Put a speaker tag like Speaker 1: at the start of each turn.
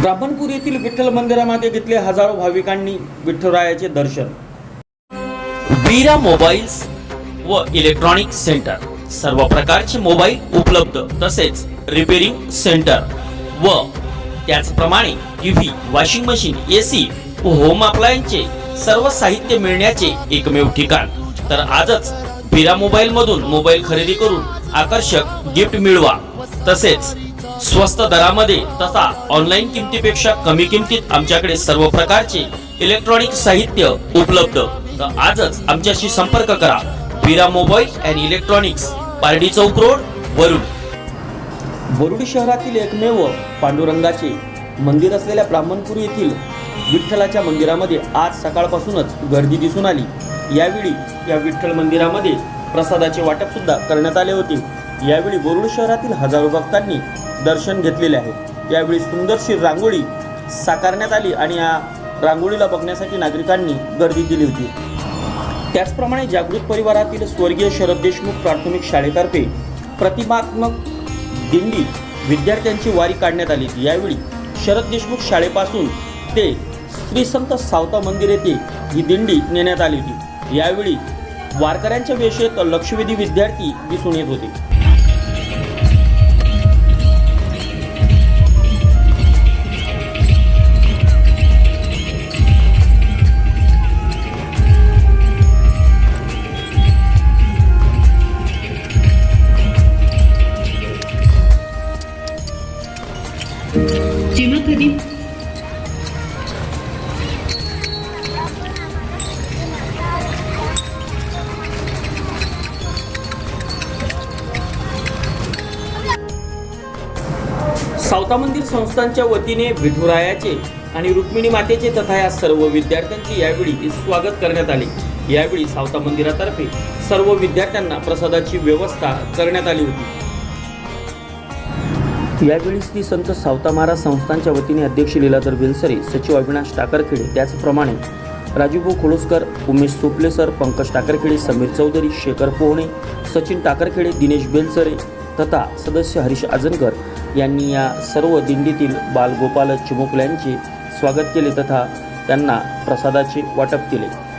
Speaker 1: ब्राह्मणपूर येथील विठ्ठल मंदिरामध्ये घेतले हजारो भाविकांनी विठ्ठलरायाचे दर्शन.
Speaker 2: वीरा मोबाईल्स व इलेक्ट्रॉनिक सेंटर. सर्व प्रकारचे मोबाईल उपलब्ध तसेच रिपेरिंग सेंटर व त्याचप्रमाणे टीव्ही वॉशिंग मशीन एसी व होम अप्लायन्सचे सर्व साहित्य मिळण्याचे एकमेव ठिकाण. तर आजच बिरा मोबाईल मधून मोबाईल खरेदी करून आकर्षक गिफ्ट मिळवा. तसेच स्वस्त दरामध्ये तथा ऑनलाईन किमतीपेक्षा कमी किमतीत आमच्याकडे सर्व प्रकारचे इलेक्ट्रॉनिक साहित्य उपलब्ध. तर आजच आमच्याशी संपर्क करा. Veera mobile and electronics Pardi Chowk road Warud.
Speaker 1: Warud शहरातील एकमेव पांडुरंगाचे मंदिर असलेल्या ब्राह्मणपूर येथील विठ्ठलाच्या मंदिरामध्ये आज सकाळपासूनच गर्दी दिसून आली. यावेळी या विठ्ठल मंदिरामध्ये प्रसादाचे वाटप सुद्धा करण्यात आले होते. यावेळी वरुड शहरातील हजारो भक्तांनी दर्शन घेतलेले आहे. यावेळी सुंदरशी रांगोळी साकारण्यात आली आणि या रांगोळीला बघण्यासाठी नागरिकांनी गर्दी दिली होती. त्याचप्रमाणे जागृत परिवारातील स्वर्गीय शरद देशमुख प्राथमिक शाळेतर्फे प्रतिमात्मक दिंडी विद्यार्थ्यांची वारी काढण्यात आली. यावेळी शरद देशमुख शाळेपासून ते श्रीसंत सावता मंदिर येथे ही दिंडी नेण्यात आली होती. यावेळी वारकऱ्यांच्या वेशेत लक्षवेधी विद्यार्थी दिसून येत होते.
Speaker 3: जेव्हा कधी?
Speaker 1: सावता मंदिर संस्थांच्या वतीने विठुरायाचे आणि रुक्मिणी मातेचे तथा या सर्व विद्यार्थ्यांचे यावेळी स्वागत करण्यात आले. यावेळी सावता मंदिरातर्फे सर्व विद्यार्थ्यांना प्रसादाची व्यवस्था करण्यात आली होती. यावेळी श्री संत सावता महाराज संस्थांच्या वतीने अध्यक्ष लीलाधर बिलसरे सचिव अविनाश टाकरखेडे त्याचप्रमाणे राजूभाऊ खोलोसकर उमेश सोपले सर पंकज टाकरखेडे समीर चौधरी शेखर पोहणे सचिन टाकरखेडे दिनेश बेलसरे तथा सदस्य हरीश आजनकर यांनी या सर्व दिंडीतील बालगोपाल चिमुकल्यांचे स्वागत केले तथा त्यांना प्रसादाचे वाटप केले.